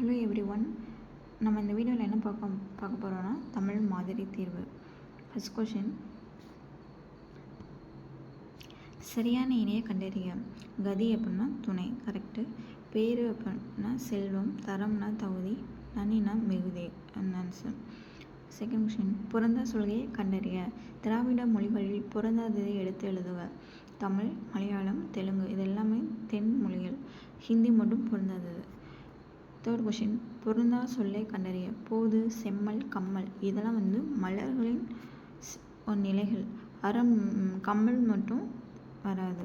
Hello every one நம்ம இந்த வீடியோவில் என்ன பார்க்க பார்க்க போகிறோன்னா தமிழ் மாதிரி தீர்வு. ஃபஸ்ட் கொஷின் சரியான இணையை கண்டறிய கதி அப்படின்னா துணை கரெக்டு பேர் அப்படின்னா செல்வம் தரம்னா தகுதி நனினா மிகுதி ஆன்சர் செகண்ட் கொஷின் பிறந்த சொல்கையை கண்டறிய திராவிட மொழிகளில் பிறந்ததை எடுத்து எழுதுக. தமிழ் மலையாளம் தெலுங்கு இது எல்லாமே தென் மொழிகள். ஹிந்தி மட்டும் பிறந்தது தேர்ட் கொஷின். பொருந்தா சொல்லை கண்டறிய. போது செம்மல் கம்மல். இதெல்லாம் வந்து மலர்களின் நிலைகள். அறம் கம்மல் மட்டும் வராது.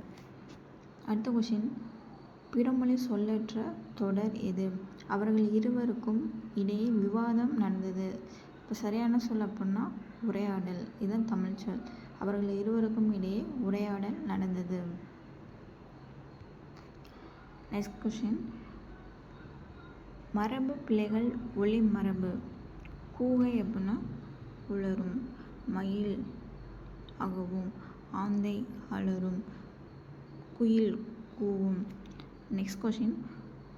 அடுத்த கொஷின். பிறமொழி சொல்லற்ற தொடர் எது? அவர்கள் இருவருக்கும் இடையே விவாதம் நடந்தது. இப்போ சரியான சொல் அப்படின்னா உரையாடல். இதுதான் தமிழ் சொல். அவர்கள் இருவருக்கும் இடையே உரையாடல் நடந்தது. நெக்ஸ்ட் கொஷின் மரபு பிள்ளைகள் ஒளி மரபு. கூகை அப்படின்னா உளரும் மயில் அகவும் ஆந்தை அலரும் குயில் கூவும். நெக்ஸ்ட் கொஷின்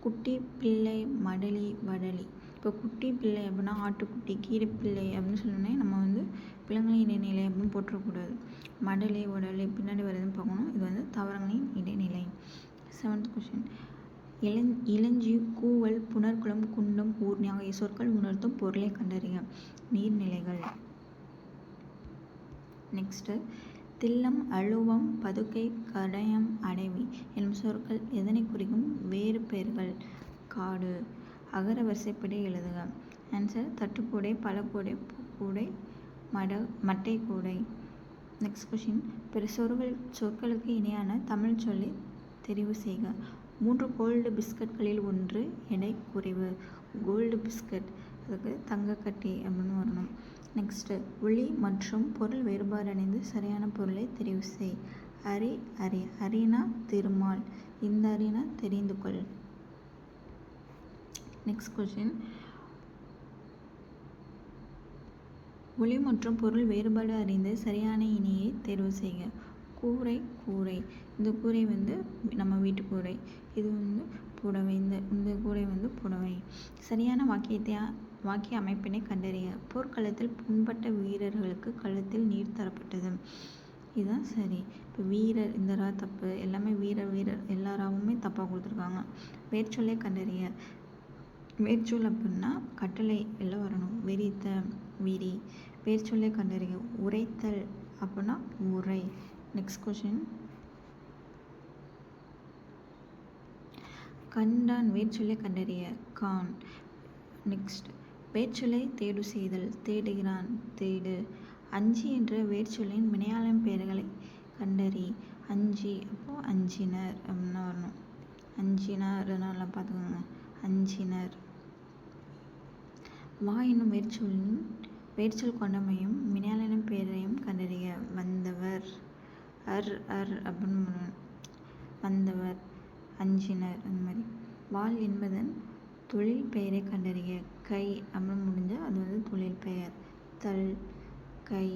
குட்டி பிள்ளை மடலி வடலி. இப்போ குட்டி பிள்ளை அப்படின்னா ஆட்டுக்குட்டி கீரை பிள்ளை அப்படின்னு சொன்னோன்னே நம்ம வந்து பிள்ளைங்களின் இடைநிலை அப்படின்னு போட்டுறக்கூடாது மடலை உடலை பின்னாடி வருதுன்னு பார்க்கணும். இது வந்து தவறங்களின் இடைநிலை. செவன்த் கொஷின் இளஞ் இளஞ்சி கூவல் புனர்குளம் குண்டம் ஊர்ணி ஆகிய சொற்கள் உணர்த்தும் பொருளை கண்டறிய நீர்நிலைகள். நெக்ஸ்ட்டு தில்லம் அழுவம் பதுக்கை கடையம் அடைவி எனும் சொற்கள் எதனை குறிக்கும்? வேறு பெயர்கள். காடு. அகர வரிசைப்படி எழுதுக. ஆன்சர் தட்டுக்கூடை பழக்கூடை பூக்கூடை மட மட்டை கூடை நெக்ஸ்ட் கொஷின் பிற சொற்கள் சொற்களுக்கு இணையான தமிழ் சொல்லை தெரிவு செய்க. மூன்று கோல்டு பிஸ்கட்களில் ஒன்று எடை குறைவு கோல்டு பிஸ்கட் அதுக்கு தங்கக்கட்டி அப்படின்னு வரணும். நெக்ஸ்ட்டு ஒளி மற்றும் பொருள் வேறுபாடு அடைந்து சரியான பொருளை தெரிவு செய். அரி அரி அரினா திருமால். இந்த அரினா தெரிந்து கொள். நெக்ஸ்ட் கொஷின் ஒளி மற்றும் பொருள் வேறுபாடு அறிந்து சரியான இணையை தேர்வு செய்க. கூரை கூரை. இந்த கூரை வந்து நம்ம வீட்டு கூரை. இது வந்து புடவை. இந்த இந்த கூரை வந்து புடவை. சரியான வாக்கியத்தை வாக்கிய அமைப்பினை கண்டறிய போர்க்களத்தில் புண்பட்ட வீரர்களுக்கு கழுத்தில் நீர் தரப்பட்டது. இதுதான் சரி. இப்போ வீரர் இந்த ரா தப்பு. எல்லாமே வீரர் வீரர். எல்லா ராவுமே தப்பாக கொடுத்துருக்காங்க. வேர்ச்சொல்லை கண்டறிய. வேர்ச்சொல் அப்படின்னா கட்டளை எல்லாம் வரணும். வெறித்த விரி. வேர்ச்சொல்லை கண்டறிய. உரைத்தல் அப்படின்னா உரை. நெக்ஸ்ட் கொஷின் கண்டான் வேர்ச்சொல்லை கண்டறிய கான். நெக்ஸ்ட் வேர்ச்சொல்லை தேடு செய்தல் தேடுகிறான் தேடு. அஞ்சு என்ற வேர்ச்சொல்லின் வினையாளம் பெயர்களை கண்டறி அஞ்சு அப்போது அஞ்சினர் அப்படின்னு வரணும். அஞ்சினார் பார்த்துக்கோங்க. அஞ்சினர். வா என்னும் வேர்ச்சொல்லின் வேர்ச்சொல் கொண்டமையும் வினையாளனின் பெயர் அர் அர் அப்படின்னு வந்தவர் அஞ்சினர் அந்த மாதிரி. வால் என்பதன் தொழில் பெயரை கண்டறிய கை அப்படின்னு முடிஞ்சால் அது வந்து தொழில் பெயர். தல் கை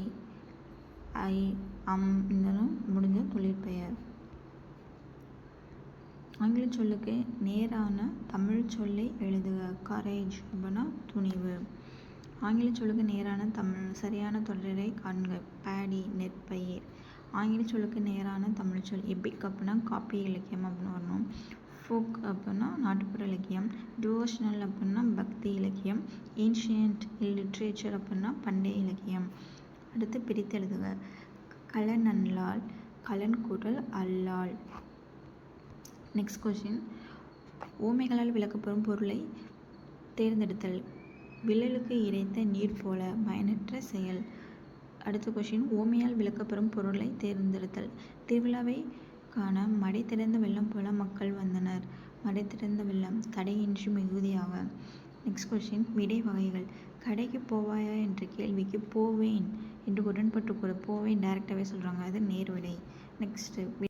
ஐ அம் இதெல்லாம் முடிஞ்ச தொழில் பெயர். ஆங்கில சொல்லுக்கு நேரான தமிழ் சொல்லை எழுதுக. கரேஜ் அப்படின்னா துணிவு. ஆங்கில சொல்லுக்கு நேரான தமிழ் சரியான தொடரை காண்க. பேடி நெற்பயிர். ஆங்கில சொல்லுக்கு நேரான தமிழ் சொல். எபிக் அப்படின்னா காப்பிய இலக்கியம் அப்படின்னு வரணும். ஃபோக் அப்படின்னா நாட்டுப்புற இலக்கியம். டிவோஷனல் அப்படின்னா பக்தி இலக்கியம். ஏன்ஷியன்ட் லிட்ரேச்சர் அப்படின்னா பண்டைய இலக்கியம். அடுத்து பிரித்து எழுதுக. கலன் அல்லால் கலன் கூட்டல் அல்லால். நெக்ஸ்ட் கொஷின் ஓமைகளால் விளக்கப்படும் பொருளை தேர்ந்தெடுத்தல். விழலுக்கு இறைத்த நீர் போல பயனற்ற செயல். அடுத்த கொஷின் ஓமையால் விளக்கப்பெறும் பொருளை தேர்ந்தெடுத்தல். திருவிழாவை காண மடை திறந்த வெள்ளம் போல மக்கள் வந்தனர். மடை திறந்த வெள்ளம் தடையின்றி மிகுதியாக. நெக்ஸ்ட் கொஷின் விடை வகைகள். கடைக்கு போவாயா என்ற கேள்விக்கு போவேன் என்று உடன்பட்டு கூட போவேன் டேரெக்டாகவே சொல்கிறாங்க அது நேர்விடை. நெக்ஸ்ட்டு